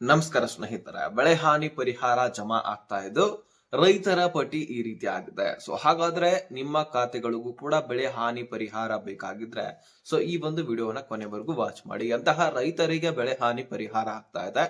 ನಮಸ್ಕಾರ ಸ್ನೇಹಿತರ. ಬೆಳೆ ಹಾನಿ ಪರಿಹಾರ ಜಮಾ ಆಗ್ತಾ ಇದ್ದು ರೈತರ ಪಟ್ಟಿ ಈ ರೀತಿ ಆಗಿದೆ. ಸೊ ಹಾಗಾದ್ರೆ ನಿಮ್ಮ ಖಾತೆಗಳಿಗೂ ಕೂಡ ಬೆಳೆ ಹಾನಿ ಪರಿಹಾರ ಬೇಕಾಗಿದ್ರೆ ಸೊ ಈ ಒಂದು ವಿಡಿಯೋನ ಕೊನೆವರೆಗೂ ವಾಚ್ ಮಾಡಿ. ಅಂತಹ ರೈತರಿಗೆ ಬೆಳೆ ಹಾನಿ ಪರಿಹಾರ ಆಗ್ತಾ ಇದೆ.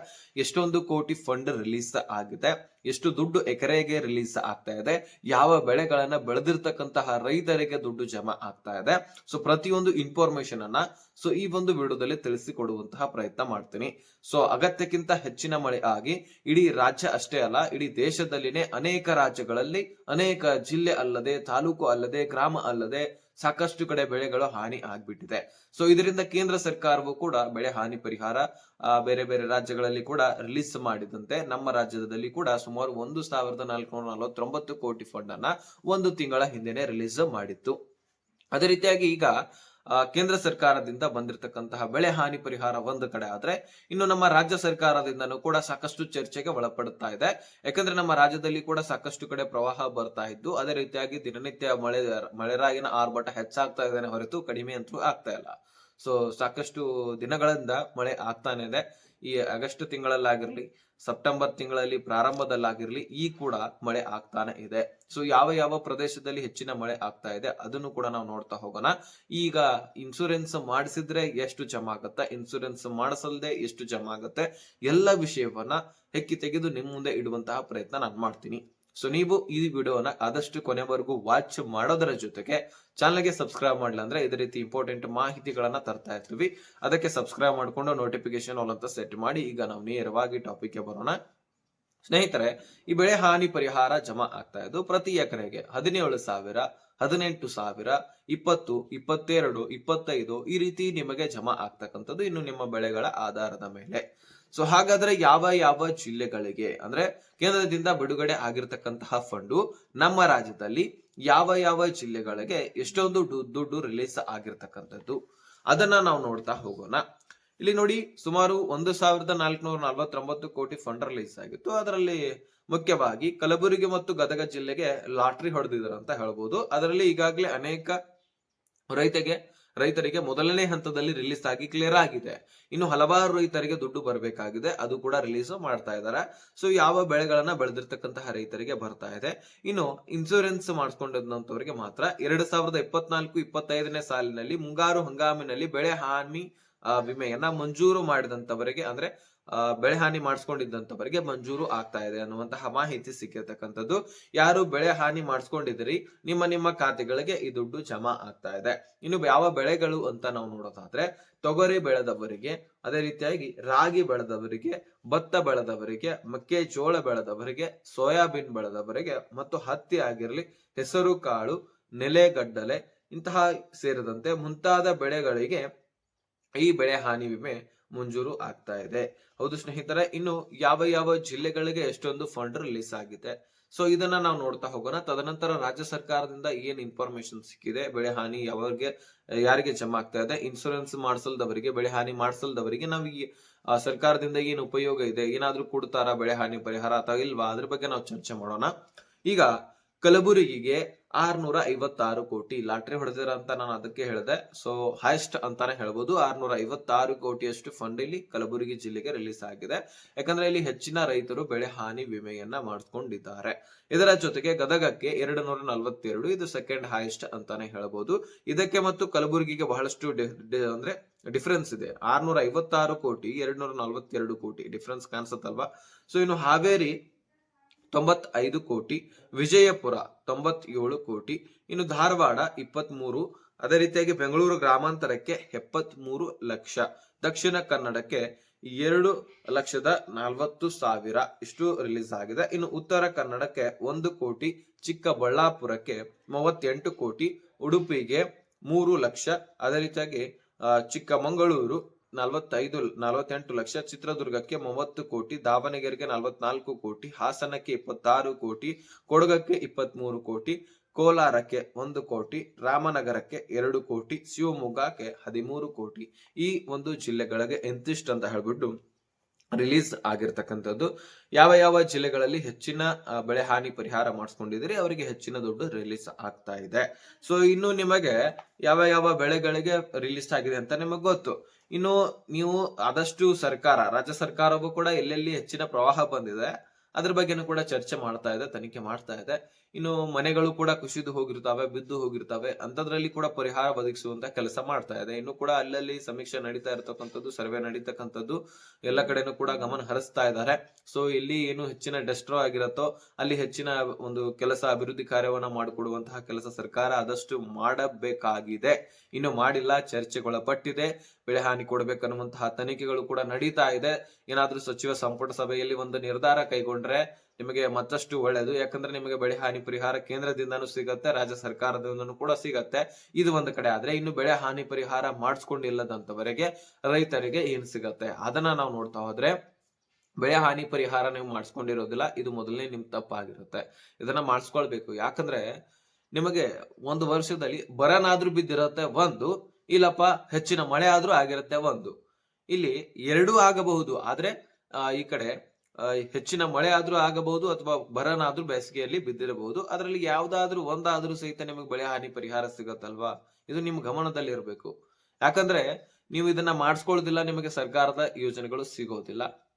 ಎಷ್ಟೊಂದು ಕೋಟಿ ಫಂಡ್ ರಿಲೀಸ್ ಆಗಿದೆ. ಎಷ್ಟು ದುಡ್ಡು ಎಕರೆಗೆ ರಿಲೀಸ್ ಆಗ್ತಾ ಇದೆ, ಯಾವ ಬೆಳೆಗಳನ್ನ ಬೆಳೆದಿರ್ತಕ್ಕಂತಹ ರೈತರಿಗೆ ದುಡ್ಡು ಜಮಾ ಆಗ್ತಾ ಇದೆ. ಸೊ ಪ್ರತಿಯೊಂದು ಇನ್ಫಾರ್ಮೇಶನ್ ಅನ್ನ ಸೊ ಈ ಒಂದು ವಿಡಿಯೋದಲ್ಲಿ ತಿಳಿಸಿಕೊಡುವಂತಹ ಪ್ರಯತ್ನ ಮಾಡ್ತೀನಿ. ಸೊ ಅಗತ್ಯಕ್ಕಿಂತ ಹೆಚ್ಚಿನ ಮಳೆ ಆಗಿ, ಇಡೀ ರಾಜ್ಯ ಅಷ್ಟೇ ಅಲ್ಲ, ಇಡೀ ದೇಶದಲ್ಲಿನೇ ಅನೇಕ ರಾಜ್ಯಗಳಲ್ಲಿ, ಅನೇಕ ಜಿಲ್ಲೆ ಅಲ್ಲದೆ, ತಾಲೂಕು ಅಲ್ಲದೆ, ಗ್ರಾಮ ಅಲ್ಲದೆ ಸಾಕಷ್ಟು ಕಡೆ ಬೆಳೆಗಳು ಹಾನಿ ಆಗ್ಬಿಟ್ಟಿದೆ. ಸೊ ಇದರಿಂದ ಕೇಂದ್ರ ಸರ್ಕಾರವು ಕೂಡ ಬೆಳೆ ಹಾನಿ ಪರಿಹಾರ ಬೇರೆ ಬೇರೆ ರಾಜ್ಯಗಳಲ್ಲಿ ಕೂಡ ರಿಲೀಸ್ ಮಾಡಿದಂತೆ ನಮ್ಮ ರಾಜ್ಯದಲ್ಲಿ ಕೂಡ ಸುಮಾರು ಒಂದು ಸಾವಿರದ ನಾಲ್ಕುನೂರ ನಲವತ್ತೊಂಬತ್ತು ಕೋಟಿ ಫಂಡ್ ಅನ್ನ ಒಂದು ತಿಂಗಳ ಹಿಂದೆನೆ ರಿಲೀಸ್ ಮಾಡಿತ್ತು. ಅದೇ ರೀತಿಯಾಗಿ ಈಗ ಕೇಂದ್ರ ಸರ್ಕಾರದಿಂದ ಬಂದಿರತಕ್ಕಂತಹ ಬೆಳೆ ಹಾನಿ ಪರಿಹಾರ ಒಂದು ಕಡೆ ಆದ್ರೆ ಇನ್ನು ನಮ್ಮ ರಾಜ್ಯ ಸರ್ಕಾರದಿಂದನೂ ಕೂಡ ಸಾಕಷ್ಟು ಚರ್ಚೆಗೆ ಒಳಪಡುತ್ತಾ ಇದೆ. ಯಾಕಂದ್ರೆ ನಮ್ಮ ರಾಜ್ಯದಲ್ಲಿ ಕೂಡ ಸಾಕಷ್ಟು ಕಡೆ ಪ್ರವಾಹ ಬರ್ತಾ ಇದ್ದು, ಅದೇ ರೀತಿಯಾಗಿ ದಿನನಿತ್ಯ ಮಳೆ, ಮಳೆರಾಗಿನ ಆರ್ಭಟ ಹೆಚ್ಚಾಗ್ತಾ ಇದೆ ಹೊರತು ಕಡಿಮೆ ಅಂತೂ ಆಗ್ತಾ ಇಲ್ಲ. ಸೊ ಸಾಕಷ್ಟು ದಿನಗಳಿಂದ ಮಳೆ ಆಗ್ತಾನೆ ಇದೆ. ಈ ಆಗಸ್ಟ್ ತಿಂಗಳಲ್ಲಾಗಿರ್ಲಿ ಸೆಪ್ಟೆಂಬರ್ ತಿಂಗಳಲ್ಲಿ ಪ್ರಾರಂಭದಲ್ಲಾಗಿರ್ಲಿ ಈ ಕೂಡ ಮಳೆ ಆಗ್ತಾನೆ ಇದೆ. ಸೊ ಯಾವ ಯಾವ ಪ್ರದೇಶದಲ್ಲಿ ಹೆಚ್ಚಿನ ಮಳೆ ಆಗ್ತಾ ಇದೆ ಅದನ್ನು ಕೂಡ ನಾವು ನೋಡ್ತಾ ಹೋಗೋಣ. ಈಗ ಇನ್ಸೂರೆನ್ಸ್ ಮಾಡಿಸಿದ್ರೆ ಎಷ್ಟು ಜಮಾ ಆಗುತ್ತೆ? ಇನ್ಸೂರೆನ್ಸ್ ಮಾಡಿಸಲ್ದೆ ಎಷ್ಟು ಜಮಾ ಆಗುತ್ತೆ? ಎಲ್ಲ ವಿಷಯವನ್ನ ಹೆಕ್ಕಿ ತೆಗೆದು ನಿಮ್ಮ ಮುಂದೆ ಇಡುವಂತಹ ಪ್ರಯತ್ನ ನಾನು ಮಾಡ್ತೀನಿ. ಸೊ ನೀವು ಈ ವಿಡಿಯೋನ ಆದಷ್ಟು ಕೊನೆವರೆಗೂ ವಾಚ್ ಮಾಡೋದರ ಜೊತೆಗೆ ಚಾನಲ್ಗೆ ಸಬ್ಸ್ಕ್ರೈಬ್ ಮಾಡಲಿಲ್ಲ ಅಂದ್ರೆ ಇದೇ ರೀತಿ ಇಂಪಾರ್ಟೆಂಟ್ ಮಾಹಿತಿಗಳನ್ನ ತರ್ತಾ ಇರ್ತೀವಿ. ಅದಕ್ಕೆ ಸಬ್ಸ್ಕ್ರೈಬ್ ಮಾಡ್ಕೊಂಡು ನೋಟಿಫಿಕೇಶನ್ ಆಲ್ ಅಂತ ಸೆಟ್ ಮಾಡಿ ಈಗ ನಾವು ನೇರವಾಗಿ ಟಾಪಿಕ್ಗೆ ಬರೋಣ. ಸ್ನೇಹಿತರೆ, ಈ ಬೆಳೆ ಹಾನಿ ಪರಿಹಾರ ಜಮಾ ಆಗ್ತಾ ಇದ್ದು ಪ್ರತಿ ಎಕರೆಗೆ ಹದಿನೇಳು ಸಾವಿರ, ಹದಿನೆಂಟು ಸಾವಿರ, ಇಪ್ಪತ್ತು, ಇಪ್ಪತ್ತೆರಡು, ಇಪ್ಪತ್ತೈದು ಈ ರೀತಿ ನಿಮಗೆ ಜಮಾ ಆಗ್ತಕ್ಕಂಥದ್ದು ಇನ್ನು ನಿಮ್ಮ ಬೆಳೆಗಳ ಆಧಾರದ ಮೇಲೆ. ಸೊ ಹಾಗಾದ್ರೆ ಯಾವ ಯಾವ ಜಿಲ್ಲೆಗಳಿಗೆ, ಅಂದ್ರೆ ಕೇಂದ್ರದಿಂದ ಬಿಡುಗಡೆ ಆಗಿರ್ತಕ್ಕಂತಹ ಫಂಡು ನಮ್ಮ ರಾಜ್ಯದಲ್ಲಿ ಯಾವ ಯಾವ ಜಿಲ್ಲೆಗಳಿಗೆ ಎಷ್ಟೊಂದು ದುಡ್ಡು ರಿಲೀಸ್ ಆಗಿರ್ತಕ್ಕಂಥದ್ದು? ಅದನ್ನ ನಾವು ನೋಡ್ತಾ ಹೋಗೋಣ. ಇಲ್ಲಿ ನೋಡಿ, ಸುಮಾರು ಒಂದು ಸಾವಿರದ ನಾಲ್ಕುನೂರ ನಲವತ್ತೊಂಬತ್ತು ಕೋಟಿ ಫಂಡ್ ರಿಲೀಸ್ ಆಗಿತ್ತು. ಅದರಲ್ಲಿ ಮುಖ್ಯವಾಗಿ ಕಲಬುರಗಿ ಮತ್ತು ಗದಗ ಜಿಲ್ಲೆಗೆ ಲಾಟ್ರಿ ಹೊಡೆದಿದ್ದಾರೆ ಅಂತ ಹೇಳ್ಬೋದು. ಅದರಲ್ಲಿ ಈಗಾಗಲೇ ಅನೇಕ ರೈತಗೆ ರೈತರಿಗೆ ಮೊದಲನೇ ಹಂತದಲ್ಲಿ ರಿಲೀಸ್ ಆಗಿ ಕ್ಲಿಯರ್ ಆಗಿದೆ. ಇನ್ನು ಹಲವಾರು ರೈತರಿಗೆ ದುಡ್ಡು ಬರಬೇಕಾಗಿದೆ. ಅದು ಕೂಡ ರಿಲೀಸ್ ಮಾಡ್ತಾ ಇದ್ದಾರೆ. ಸೊ ಯಾವ ಬೆಳೆಗಳನ್ನ ಬೆಳೆದಿರ್ತಕ್ಕಂತಹ ರೈತರಿಗೆ ಬರ್ತಾ ಇದೆ. ಇನ್ನು ಇನ್ಸೂರೆನ್ಸ್ ಮಾಡಿಸ್ಕೊಂಡಿದ್ದಂತವರಿಗೆ ಮಾತ್ರ ಎರಡ್ ಸಾವಿರದ ಇಪ್ಪತ್ನಾಲ್ಕು, ಇಪ್ಪತ್ತೈದನೇ ಸಾಲಿನಲ್ಲಿ ಮುಂಗಾರು ಹಂಗಾಮಿನಲ್ಲಿ ಬೆಳೆ ಹಾನಿ ವಿಮೆಯನ್ನ ಮಂಜೂರು ಮಾಡಿದಂತವರಿಗೆ, ಅಂದ್ರೆ ಬೆಳೆ ಹಾನಿ ಮಾಡಿಸ್ಕೊಂಡಿದ್ದಂತವರಿಗೆ ಮಂಜೂರು ಆಗ್ತಾ ಇದೆ ಅನ್ನುವಂತಹ ಮಾಹಿತಿ ಸಿಕ್ಕಿರ್ತಕ್ಕಂಥದ್ದು. ಯಾರು ಬೆಳೆ ಹಾನಿ ಮಾಡಿಸ್ಕೊಂಡಿದ್ದೀರಿ, ನಿಮ್ಮ ನಿಮ್ಮ ಖಾತೆಗಳಿಗೆ ಈ ದುಡ್ಡು ಜಮಾ ಆಗ್ತಾ ಇದೆ. ಇನ್ನು ಯಾವ ಬೆಳೆಗಳು ಅಂತ ನಾವು ನೋಡೋದಾದ್ರೆ, ತೊಗರಿ ಬೆಳೆದವರಿಗೆ, ಅದೇ ರೀತಿಯಾಗಿ ರಾಗಿ ಬೆಳೆದವರಿಗೆ, ಭತ್ತ ಬೆಳೆದವರಿಗೆ, ಮೆಕ್ಕೆಜೋಳ ಬೆಳೆದವರಿಗೆ, ಸೋಯಾಬೀನ್ ಬೆಳೆದವರಿಗೆ, ಮತ್ತು ಹತ್ತಿ ಆಗಿರಲಿ, ಹೆಸರು, ಕಾಳು ನೆಲೆಗಡ್ಡಲೆ ಇಂತಹ ಸೇರಿದಂತೆ ಮುಂತಾದ ಬೆಳೆಗಳಿಗೆ ಈ ಬೆಳೆ ಹಾನಿ ವಿಮೆ ಮಂಜೂರು ಆಗ್ತಾ ಇದೆ. ಹೌದು ಸ್ನೇಹಿತರೆ, ಇನ್ನು ಯಾವ ಯಾವ ಜಿಲ್ಲೆಗಳಿಗೆ ಎಷ್ಟೊಂದು ಫಂಡ್ ರಿಲೀಸ್ ಆಗಿದೆ? ಸೊ ಇದನ್ನ ನಾವು ನೋಡ್ತಾ ಹೋಗೋಣ. ತದನಂತರ ರಾಜ್ಯ ಸರ್ಕಾರದಿಂದ ಏನ್ ಇನ್ಫಾರ್ಮೇಶನ್ ಸಿಕ್ಕಿದೆ? ಬೆಳೆ ಹಾನಿ ಯಾವಾಗ, ಯಾರಿಗೆ ಜಮಾ ಆಗ್ತಾ ಇದೆ? ಇನ್ಸೂರೆನ್ಸ್ ಮಾಡಿಸಲ್ದವರಿಗೆ, ಬೆಳೆ ಹಾನಿ ಮಾಡಿಸಲ್ದವರಿಗೆ ನಾವು ಈ ಸರ್ಕಾರದಿಂದ ಏನು ಉಪಯೋಗ ಇದೆ? ಏನಾದ್ರೂ ಕೊಡ್ತಾರಾ ಬೆಳೆ ಹಾನಿ ಪರಿಹಾರ ಅಥವಾ ಇಲ್ವಾ? ಅದ್ರ ಬಗ್ಗೆ ನಾವು ಚರ್ಚೆ ಮಾಡೋಣ. ಈಗ ಕಲಬುರಗಿಗೆ ಆರ್ನೂರ ಐವತ್ತಾರು ಕೋಟಿ ಲಾಟ್ರಿ ಹೊಡೆದಿರ ಅಂತ ನಾನು ಅದಕ್ಕೆ ಹೇಳಿದೆ. ಸೊ ಹೈಯೆಸ್ಟ್ ಅಂತಾನೆ ಹೇಳ್ಬೋದು. ಆರ್ನೂರ ಐವತ್ತಾರು ಕೋಟಿಯಷ್ಟು ಫಂಡ್ ಇಲ್ಲಿ ಕಲಬುರಗಿ ಜಿಲ್ಲೆಗೆ ರಿಲೀಸ್ ಆಗಿದೆ. ಯಾಕಂದ್ರೆ ಇಲ್ಲಿ ಹೆಚ್ಚಿನ ರೈತರು ಬೆಳೆ ಹಾನಿ ವಿಮೆಯನ್ನ ಮಾಡಿಕೊಂಡಿದ್ದಾರೆ ಇದರ ಜೊತೆಗೆ ಗದಗಕ್ಕೆ ಎರಡು ನೂರ ನಲವತ್ತೆರಡು ಇದು ಸೆಕೆಂಡ್ ಹೈಯೆಸ್ಟ್ ಅಂತಾನೆ ಹೇಳ್ಬೋದು. ಇದಕ್ಕೆ ಮತ್ತು ಕಲಬುರಗಿಗೆ ಬಹಳಷ್ಟು ಅಂದ್ರೆ ಡಿಫರೆನ್ಸ್ ಇದೆ. ಆರ್ನೂರ ಐವತ್ತಾರು ಕೋಟಿ ಎರಡ್ ನೂರ ನಲವತ್ತೆರಡು ಕೋಟಿ ಡಿಫರೆನ್ಸ್ ಕಾಣಿಸುತ್ತಲ್ವಾ? ಸೊ ಇನ್ನು ಹಾವೇರಿ ತೊಂಬತ್ತೈದು ಕೋಟಿ, ವಿಜಯಪುರ ತೊಂಬತ್ತೇಳು ಕೋಟಿ, ಇನ್ನು ಧಾರವಾಡ ಇಪ್ಪತ್ಮೂರು, ಅದೇ ರೀತಿಯಾಗಿ ಬೆಂಗಳೂರು ಗ್ರಾಮಾಂತರಕ್ಕೆ ಎಪ್ಪತ್ಮೂರು ಲಕ್ಷ, ದಕ್ಷಿಣ ಕನ್ನಡಕ್ಕೆ ಎರಡು ಲಕ್ಷದ ನಲವತ್ತು ಸಾವಿರ ಇಷ್ಟು ರಿಲೀಸ್ ಆಗಿದೆ. ಇನ್ನು ಉತ್ತರ ಕನ್ನಡಕ್ಕೆ ಒಂದು ಕೋಟಿ, ಚಿಕ್ಕಬಳ್ಳಾಪುರಕ್ಕೆ ಮೂವತ್ತೆಂಟು ಕೋಟಿ, ಉಡುಪಿಗೆ ಮೂರು ಲಕ್ಷ, ಅದೇ ರೀತಿಯಾಗಿ ಚಿಕ್ಕಮಗಳೂರು ನಲವತ್ತೈದು, ನಲವತ್ತೆಂಟು ಲಕ್ಷ ಚಿತ್ರದುರ್ಗಕ್ಕೆ ಮೂವತ್ತು ಕೋಟಿ, ದಾವಣಗೆರೆಗೆ ನಲವತ್ನಾಲ್ಕು ಕೋಟಿ, ಹಾಸನಕ್ಕೆ ಇಪ್ಪತ್ತಾರು ಕೋಟಿ, ಕೊಡಗಕ್ಕೆ ಇಪ್ಪತ್ಮೂರು ಕೋಟಿ, ಕೋಲಾರಕ್ಕೆ ಒಂದು ಕೋಟಿ, ರಾಮನಗರಕ್ಕೆ ಎರಡು ಕೋಟಿ, ಶಿವಮೊಗ್ಗಕ್ಕೆ ಹದಿಮೂರು ಕೋಟಿ ಈ ಒಂದು ಜಿಲ್ಲೆಗಳಿಗೆ ಎಂತಿಷ್ಟು ಅಂತ ಹೇಳ್ಬಿಟ್ಟು ರಿಲೀಸ್ ಆಗಿರ್ತಕ್ಕಂಥದ್ದು. ಯಾವ ಯಾವ ಜಿಲ್ಲೆಗಳಲ್ಲಿ ಹೆಚ್ಚಿನ ಬೆಳೆ ಹಾನಿ ಪರಿಹಾರ ಮಾಡಿಸ್ಕೊಂಡಿದ್ರೆ ಅವರಿಗೆ ಹೆಚ್ಚಿನ ದುಡ್ಡು ರಿಲೀಸ್ ಆಗ್ತಾ ಇದೆ. ಸೊ, ಇನ್ನು ನಿಮಗೆ ಯಾವ ಯಾವ ಬೆಳೆಗಳಿಗೆ ರಿಲೀಸ್ ಆಗಿದೆ ಅಂತ ನಿಮಗೆ ಗೊತ್ತು. ಇನ್ನು ನೀವು ಆದಷ್ಟು ಸರ್ಕಾರ, ರಾಜ್ಯ ಸರ್ಕಾರವೂ ಕೂಡ ಎಲ್ಲೆಲ್ಲಿ ಹೆಚ್ಚಿನ ಪ್ರವಾಹ ಬಂದಿದೆ, ಅದ್ರ ಬಗ್ಗೆನೂ ಕೂಡ ಚರ್ಚೆ ಮಾಡ್ತಾ ಇದೆ, ತನಿಖೆ ಮಾಡ್ತಾ ಇದೆ. ಇನ್ನು ಮನೆಗಳು ಕೂಡ ಕುಸಿದು ಹೋಗಿರ್ತಾವೆ, ಬಿದ್ದು ಹೋಗಿರ್ತಾವೆ ಅಂತದ್ರಲ್ಲಿ ಕೂಡ ಪರಿಹಾರ ಒದಗಿಸುವಂತ ಕೆಲಸ ಮಾಡ್ತಾ ಇದೆ. ಇನ್ನು ಕೂಡ ಅಲ್ಲಲ್ಲಿ ಸಮೀಕ್ಷೆ ನಡೀತಾ ಇರತಕ್ಕಂಥದ್ದು, ಸರ್ವೆ ನಡೀತಕ್ಕಂಥದ್ದು ಎಲ್ಲ ಕಡೆನೂ ಕೂಡ ಗಮನ ಹರಿಸ್ತಾ ಇದ್ದಾರೆ. ಸೊ ಇಲ್ಲಿ ಏನು ಹೆಚ್ಚಿನ ಡೆಸ್ಟ್ರೋ ಆಗಿರತ್ತೋ, ಅಲ್ಲಿ ಹೆಚ್ಚಿನ ಒಂದು ಕೆಲಸ ಅಭಿವೃದ್ಧಿ ಕಾರ್ಯವನ್ನ ಮಾಡಿಕೊಡುವಂತಹ ಕೆಲಸ ಸರ್ಕಾರ ಆದಷ್ಟು ಮಾಡಬೇಕಾಗಿದೆ. ಇನ್ನು ಮಾಡಿಲ್ಲ, ಚರ್ಚೆಗೊಳಪಟ್ಟಿದೆ, ಬೆಳೆ ಹಾನಿ ಕೊಡಬೇಕನ್ನುವಂತಹ ತನಿಖೆಗಳು ಕೂಡ ನಡೀತಾ ಇದೆ. ಏನಾದ್ರೂ ಸಚಿವ ಸಂಪುಟ ಸಭೆಯಲ್ಲಿ ಒಂದು ನಿರ್ಧಾರ ಕೈಗೊಂಡ್ರೆ ನಿಮಗೆ ಮತ್ತಷ್ಟು ಒಳ್ಳೆಯದು ಯಾಕಂದ್ರೆ ನಿಮಗೆ ಬೆಳೆ ಹಾನಿ ಪರಿಹಾರ ಕೇಂದ್ರದಿಂದನೂ ಸಿಗತ್ತೆ, ರಾಜ್ಯ ಸರ್ಕಾರದಿಂದನೂ ಕೂಡ ಸಿಗತ್ತೆ. ಇದು ಒಂದು ಕಡೆ. ಆದ್ರೆ ಇನ್ನು ಬೆಳೆ ಹಾನಿ ಪರಿಹಾರ ಮಾಡಿಸ್ಕೊಂಡಿಲ್ಲದಂತವರೆಗೆ ರೈತರಿಗೆ ಏನ್ ಸಿಗತ್ತೆ? ಅದನ್ನ ನಾವು ನೋಡ್ತಾ ಹೋದ್ರೆ ಬೆಳೆ ಹಾನಿ ಪರಿಹಾರ ನೀವು ಮಾಡಿಸ್ಕೊಂಡಿರೋದಿಲ್ಲ. ಇದು ಮೊದಲನೇ ನಿಮ್ ತಪ್ಪಾಗಿರುತ್ತೆ. ಇದನ್ನ ಮಾಡಿಸ್ಕೊಳ್ಬೇಕು. ಯಾಕಂದ್ರೆ ನಿಮಗೆ ಒಂದು ವರ್ಷದಲ್ಲಿ ಬರನಾದ್ರೂ ಬಿದ್ದಿರತ್ತೆ ಒಂದು, ಇಲ್ಲಪ್ಪ ಹೆಚ್ಚಿನ ಮಳೆ ಆದ್ರೂ ಆಗಿರುತ್ತೆ ಒಂದು. ಇಲ್ಲಿ ಎರಡೂ ಆಗಬಹುದು. ಆದ್ರೆ ಈ ಕಡೆ ಹೆಚ್ಚಿನ ಮಳೆ ಆದ್ರೂ ಆಗಬಹುದು ಅಥವಾ ಬರನಾದ್ರೂ ಬೇಸಿಗೆಯಲ್ಲಿ ಬಿದ್ದಿರಬಹುದು. ಅದರಲ್ಲಿ ಯಾವ್ದಾದ್ರೂ ಒಂದಾದ್ರೂ ಸಹಿತ ನಿಮಗೆ ಬೆಳೆ ಹಾನಿ ಪರಿಹಾರ ಸಿಗತ್ತಲ್ವಾ? ಇದು ನಿಮ್ ಗಮನದಲ್ಲಿ ಇರಬೇಕು ಯಾಕಂದ್ರೆ ನೀವು ಇದನ್ನ ಮಾಡಿಸ್ಕೊಳ್ಳೋದಿಲ್ಲ, ನಿಮಗೆ ಸರ್ಕಾರದ ಯೋಜನೆಗಳು ಸಿಗೋದಿಲ್ಲ.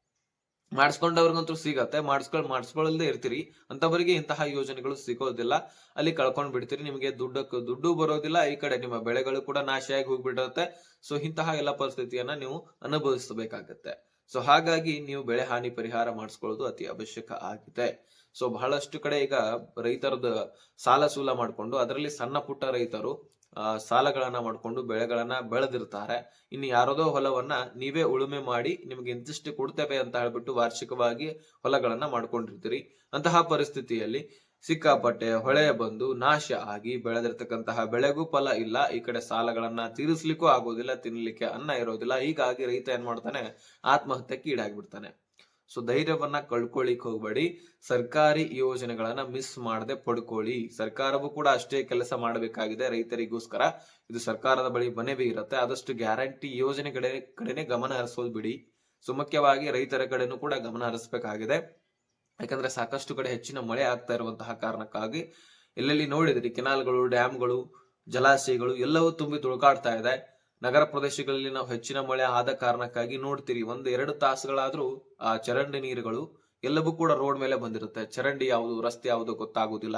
ಮಾಡಿಸ್ಕೊಂಡವ್ರಿಗಂತೂ ಸಿಗತ್ತೆ. ಮಾಡಿಸ್ಕೊಳ್ ಮಾಡಿಸ್ಕೊಳ್ಳದೆ ಇರ್ತೀರಿ. ಅಂತವರಿಗೆ ಇಂತಹ ಯೋಜನೆಗಳು ಸಿಗೋದಿಲ್ಲ. ಅಲ್ಲಿ ಕಳ್ಕೊಂಡ್ ಬಿಡ್ತೀರಿ. ನಿಮಗೆ ದುಡ್ಡಕ್ಕೆ ದುಡ್ಡು ಬರೋದಿಲ್ಲ. ಈ ಕಡೆ ನಿಮ್ಮ ಬೆಳೆಗಳು ಕೂಡ ನಾಶಿಯಾಗಿ ಹೋಗ್ಬಿಡುತ್ತೆ. ಸೊ ಇಂತಹ ಎಲ್ಲ ಪರಿಸ್ಥಿತಿಯನ್ನ ನೀವು ಅನುಭವಿಸಬೇಕಾಗತ್ತೆ. ಸೊ ಹಾಗಾಗಿ ನೀವು ಬೆಳೆ ಹಾನಿ ಪರಿಹಾರ ಮಾಡಿಸ್ಕೊಳ್ಳೋದು ಅತಿ ಅವಶ್ಯಕ ಆಗಿದೆ. ಸೊ ಬಹಳಷ್ಟು ಕಡೆ ಈಗ ರೈತರದ ಸಾಲ ಸೂಲ ಮಾಡಿಕೊಂಡು ಅದರಲ್ಲಿ ಸಣ್ಣ ಪುಟ್ಟ ರೈತರು ಸಾಲಗಳನ್ನ ಮಾಡಿಕೊಂಡು ಬೆಳೆಗಳನ್ನ ಬೆಳೆದಿರ್ತಾರೆ. ಇನ್ನು ಯಾರದೋ ಹೊಲವನ್ನ ನೀವೇ ಉಳುಮೆ ಮಾಡಿ ನಿಮ್ಗೆ ಇಂತಿಷ್ಟು ಕೊಡ್ತೇವೆ ಅಂತ ಹೇಳ್ಬಿಟ್ಟು ವಾರ್ಷಿಕವಾಗಿ ಹೊಲಗಳನ್ನ ಮಾಡ್ಕೊಂಡಿರ್ತೀರಿ. ಅಂತಹ ಪರಿಸ್ಥಿತಿಯಲ್ಲಿ ಸಿಕ್ಕಾಪಟ್ಟೆ ಹೊಳೆ ಬಂದು ನಾಶ ಆಗಿ ಬೆಳೆದಿರ್ತಕ್ಕಂತಹ ಬೆಳೆಗೂ ಫಲ ಇಲ್ಲ. ಈ ಕಡೆ ಸಾಲಗಳನ್ನ ತೀರಿಸ್ಲಿಕ್ಕೂ ಆಗೋದಿಲ್ಲ, ತಿನ್ಲಿಕ್ಕೆ ಅನ್ನ ಇರೋದಿಲ್ಲ. ಹೀಗಾಗಿ ರೈತ ಏನ್ ಮಾಡ್ತಾನೆ? ಆತ್ಮಹತ್ಯೆಗೆ ಈಡಾಗ್ಬಿಡ್ತಾನೆ. ಸೊ ಧೈರ್ಯವನ್ನ ಕಳ್ಕೊಳ್ಳಿಕ್ ಹೋಗ್ಬೇಡಿ. ಸರ್ಕಾರಿ ಯೋಜನೆಗಳನ್ನ ಮಿಸ್ ಮಾಡದೆ ಪಡ್ಕೊಳ್ಳಿ. ಸರ್ಕಾರವು ಕೂಡ ಅಷ್ಟೇ ಕೆಲಸ ಮಾಡಬೇಕಾಗಿದೆ ರೈತರಿಗೋಸ್ಕರ. ಇದು ಸರ್ಕಾರದ ಬಳಿ ಮನವಿ ಇರುತ್ತೆ. ಆದಷ್ಟು ಗ್ಯಾರಂಟಿ ಯೋಜನೆ ಕಡೆ ಕಡೆನೆ ಗಮನ ಹರಿಸೋದು ಬಿಡಿ. ಸೊ ಮುಖ್ಯವಾಗಿ ರೈತರ ಕಡೆನೂ ಕೂಡ ಗಮನ ಹರಿಸಬೇಕಾಗಿದೆ. ಯಾಕಂದ್ರೆ ಸಾಕಷ್ಟು ಕಡೆ ಹೆಚ್ಚಿನ ಮಳೆ ಆಗ್ತಾ ಇರುವಂತಹ ಕಾರಣಕ್ಕಾಗಿ ಎಲ್ಲೆಲ್ಲಿ ನೋಡಿದ್ರಿ, ಕೆನಾಲ್ಗಳು, ಡ್ಯಾಮ್ಗಳು, ಜಲಾಶಯಗಳು ಎಲ್ಲವೂ ತುಂಬಿ ತುಳುಕಾಡ್ತಾ ಇದೆ. ನಗರ ಪ್ರದೇಶಗಳಲ್ಲಿ ನಾವು ಹೆಚ್ಚಿನ ಮಳೆ ಆದ ಕಾರಣಕ್ಕಾಗಿ ನೋಡ್ತೀರಿ, ಒಂದು ಎರಡು ತಾಸುಗಳಾದ್ರೂ ಆ ಚರಂಡಿ ನೀರುಗಳು ಎಲ್ಲವೂ ಕೂಡ ರೋಡ್ ಮೇಲೆ ಬಂದಿರುತ್ತೆ. ಚರಂಡಿ ಯಾವುದು, ರಸ್ತೆ ಯಾವುದು ಗೊತ್ತಾಗುವುದಿಲ್ಲ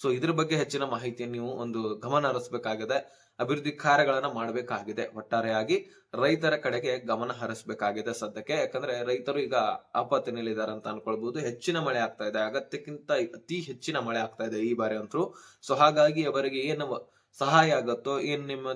ಸೊ ಇದ್ರ ಬಗ್ಗೆ ಹೆಚ್ಚಿನ ಮಾಹಿತಿಯನ್ನು ನೀವು ಒಂದು ಗಮನ ಹರಿಸಬೇಕಾಗಿದೆ. ಅಭಿವೃದ್ಧಿ ಕಾರ್ಯಗಳನ್ನ ಮಾಡಬೇಕಾಗಿದೆ. ಒಟ್ಟಾರೆಯಾಗಿ ರೈತರ ಕಡೆಗೆ ಗಮನ ಹರಿಸಬೇಕಾಗಿದೆ ಸದ್ಯಕ್ಕೆ. ಯಾಕಂದ್ರೆ ರೈತರು ಈಗ ಆಪತ್ತಿನಲ್ಲಿದ್ದಾರೆ ಅಂತ ಅನ್ಕೊಳ್ಬಹುದು ಹೆಚ್ಚಿನ ಮಳೆ ಆಗ್ತಾ ಇದೆ. ಅಗತ್ಯಕ್ಕಿಂತ ಅತಿ ಹೆಚ್ಚಿನ ಮಳೆ ಆಗ್ತಾ ಇದೆ ಈ ಬಾರಿ ಅಂತೂ. ಸೊ ಹಾಗಾಗಿ ಅವರಿಗೆ ಏನು ಸಹಾಯ ಆಗತ್ತೋ, ಏನ್ ನಿಮ್ಮ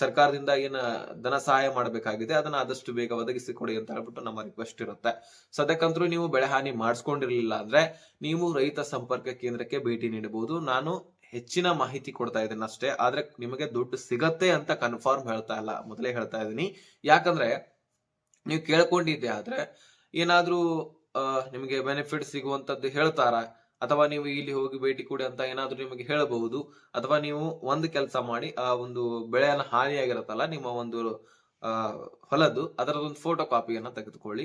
ಸರ್ಕಾರದಿಂದ ಏನ ಧನ ಸಹಾಯ ಮಾಡಬೇಕಾಗಿದೆ, ಅದನ್ನ ಆದಷ್ಟು ಬೇಗ ಒದಗಿಸಿ ಕೊಡಿ ಅಂತ ಹೇಳ್ಬಿಟ್ಟು ನಮ್ಮ ರಿಕ್ವೆಸ್ಟ್ ಇರುತ್ತೆ. ಸದ್ಯಕ್ಕಂತರೂ ನೀವು ಬೆಳೆ ಹಾನಿ ಮಾಡಿಸ್ಕೊಂಡಿರ್ಲಿಲ್ಲ ಅಂದ್ರೆ ನೀವು ರೈತ ಸಂಪರ್ಕ ಕೇಂದ್ರಕ್ಕೆ ಭೇಟಿ ನೀಡಬಹುದು. ನಾನು ಹೆಚ್ಚಿನ ಮಾಹಿತಿ ಕೊಡ್ತಾ ಇದ್ದೀನಿ ಅಷ್ಟೇ. ಆದ್ರೆ ನಿಮಗೆ ದುಡ್ಡು ಸಿಗತ್ತೆ ಅಂತ ಕನ್ಫರ್ಮ್ ಹೇಳ್ತಾ ಇಲ್ಲ. ಮೊದಲೇ ಹೇಳ್ತಾ ಇದ್ದೀನಿ. ಯಾಕಂದ್ರೆ ನೀವು ಕೇಳ್ಕೊಂಡಿದ್ದೆ ಆದ್ರೆ ಏನಾದ್ರೂ ನಿಮಗೆ ಬೆನಿಫಿಟ್ ಸಿಗುವಂತದ್ದು ಹೇಳ್ತಾರ? ಅಥವಾ ನೀವು ಇಲ್ಲಿ ಹೋಗಿ ಭೇಟಿ ಕೊಡಿ ಅಂತ ಏನಾದ್ರೂ ನಿಮಗೆ ಹೇಳಬಹುದು. ಅಥವಾ ನೀವು ಒಂದು ಕೆಲಸ ಮಾಡಿ, ಆ ಒಂದು ಬೆಳೆಯನ್ನ ಹಾನಿಯಾಗಿರತ್ತಲ್ಲ, ನಿಮ್ಮ ಒಂದು ಹೊಲದ್ದು ಅದರದೊಂದು ಫೋಟೋ ಕಾಪಿಯನ್ನು ತೆಗೆದುಕೊಳ್ಳಿ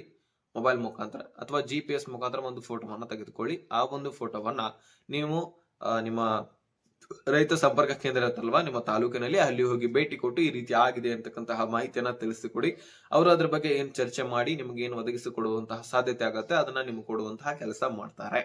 ಮೊಬೈಲ್ ಮುಖಾಂತರ. ಅಥವಾ ಜಿ ಪಿ ಎಸ್ ಮುಖಾಂತರ ಒಂದು ಫೋಟೋವನ್ನ ತೆಗೆದುಕೊಳ್ಳಿ. ಆ ಒಂದು ಫೋಟೋವನ್ನ ನೀವು ನಿಮ್ಮ ರೈತ ಸಂಪರ್ಕ ಕೇಂದ್ರ ಇರುತ್ತಲ್ವಾ ನಿಮ್ಮ ತಾಲೂಕಿನಲ್ಲಿ ಅಲ್ಲಿ ಹೋಗಿ ಭೇಟಿ ಕೊಟ್ಟು ಈ ರೀತಿ ಆಗಿದೆ ಅಂತಕ್ಕಂತಹ ಮಾಹಿತಿಯನ್ನ ತಿಳಿಸಿಕೊಡಿ. ಅವರು ಅದ್ರ ಬಗ್ಗೆ ಏನ್ ಚರ್ಚೆ ಮಾಡಿ ನಿಮ್ಗೆ ಏನು ಒದಗಿಸಿಕೊಡುವಂತಹ ಸಾಧ್ಯತೆ ಆಗತ್ತೆ, ಅದನ್ನ ನಿಮ್ಗೆ ಕೊಡುವಂತಹ ಕೆಲಸ ಮಾಡ್ತಾರೆ.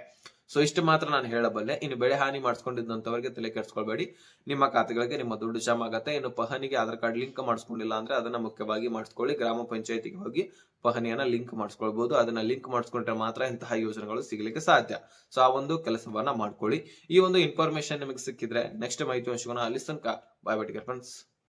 ಸೊ ಇಷ್ಟು ಮಾತ್ರ ನಾನು ಹೇಳಬಲ್ಲೆ. ಇನ್ನು ಬೆಳೆ ಹಾನಿ ಮಾಡಿಸ್ಕೊಂಡಿದ್ದಂಥವರಿಗೆ ತಲೆ ಕೆಡಿಸ್ಕೊಳ್ಬೇಡಿ. ನಿಮ್ಮ ಖಾತೆಗಳಿಗೆ ನಿಮ್ಮ ದುಡ್ಡು ಜಮಾ ಆಗತ್ತೆ. ಇನ್ನು ಪಹನಿಗೆ ಆಧಾರ್ ಕಾರ್ಡ್ ಲಿಂಕ್ ಮಾಡಿಸ್ಕೊಂಡಿಲ್ಲ ಅಂದ್ರೆ ಅದನ್ನ ಮುಖ್ಯವಾಗಿ ಮಾಡಿಸ್ಕೊಳ್ಳಿ. ಗ್ರಾಮ ಪಂಚಾಯತಿಗೆ ಹೋಗಿ ಪಹನಿಯನ್ನ ಲಿಂಕ್ ಮಾಡಿಸ್ಕೊಳ್ಬಹುದು ಅದನ್ನ ಲಿಂಕ್ ಮಾಡಿಸ್ಕೊಂಡ್ರೆ ಮಾತ್ರ ಇಂತಹ ಯೋಜನೆಗಳು ಸಿಗಲಿಕ್ಕೆ ಸಾಧ್ಯ. ಸೊ ಆ ಒಂದು ಕೆಲಸವನ್ನ ಮಾಡ್ಕೊಳ್ಳಿ. ಈ ಒಂದು ಇನ್ಫಾರ್ಮೇಶನ್ ನಿಮಗೆ ಸಿಕ್ಕಿದ್ರೆ ನೆಕ್ಸ್ಟ್ ಮಾಹಿತಿ ಅಲ್ಲಿ ತನಕ ಬಾಯ್ ಬಟ್ ಫ್ರೆಂಡ್ಸ್